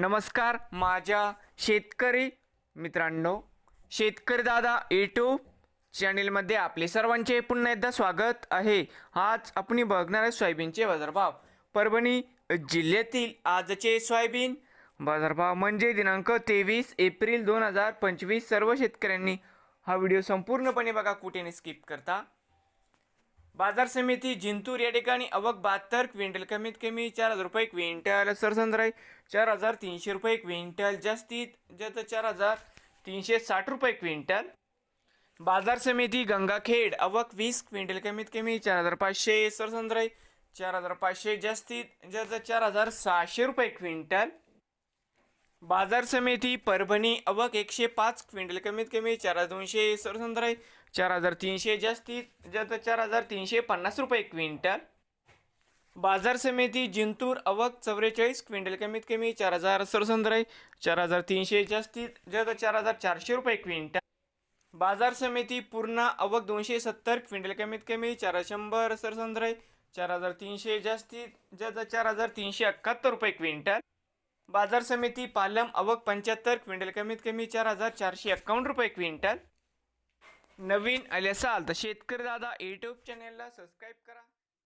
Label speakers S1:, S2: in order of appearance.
S1: नमस्कार माझ्या शेतकरी मित्रांनो शेतकरी दादा यूट्यूब चॅनेलमध्ये आपले सर्वांचे पुन्हा एकदा स्वागत आहे. आज आपण बघणार आहे सोयाबीनचे बाजारभाव. परभणी जिल्ह्यातील आजचे सोयाबीन बाजारभाव म्हणजे दिनांक तेवीस एप्रिल दोन हजार पंचवीस. सर्व शेतकऱ्यांनी हा व्हिडिओ संपूर्णपणे बघा कुठेने स्किप करता. बाजार समिती जिंतूर या ठिकाणी अवक बहात्तर क्विंटल कमीत कमी चार हजार रुपये क्विंटल. सरसंद्राई चार हजार तीनशे रुपये क्विंटल. जास्तीत जास्त चार हजार तीनशे साठ रुपये क्विंटल. बाजार समिती गंगाखेड अवक वीस क्विंटल कमीत कमी चार हजार पाचशे. सरसंद्राई चार हजार पाचशे. जास्तीत जास्त चार हजार सहाशे रुपये क्विंटल. बाजार समिती परभणी अवक एकशे पाच क्विंटल कमीत कमी चार हजार दोनशे सरसंद्राई चार हजार तीनशे जास्तीत जास्त चार हजार तीनशे पन्नास रुपये क्विंटल. बाजार समिती जिंतूर अवक चौवेचाळीस क्विंटल कमीत कमी चार हजार सरसंद्राई चार हजार तीनशे जास्तीत जास्त चार हजार चारशे रुपये क्विंटल. बाजार समिती पूर्णा अवक दोनशे सत्तर क्विंटल कमीत कमी चार शंभर सरसंद्राई चार हजार तीनशे जास्तीत जास्त चार हजार तीनशे एकाहत्तर रुपये क्विंटल. बाजार समिती पालम अवक पंच्याहत्तर क्विंटल कमीत कमी चार हजार चारशे एक्कावन्न रुपये क्विंटल. नवीन आले असाल तर शेतकरी दादा यूट्यूब चॅनेलला सबस्क्राईब करा.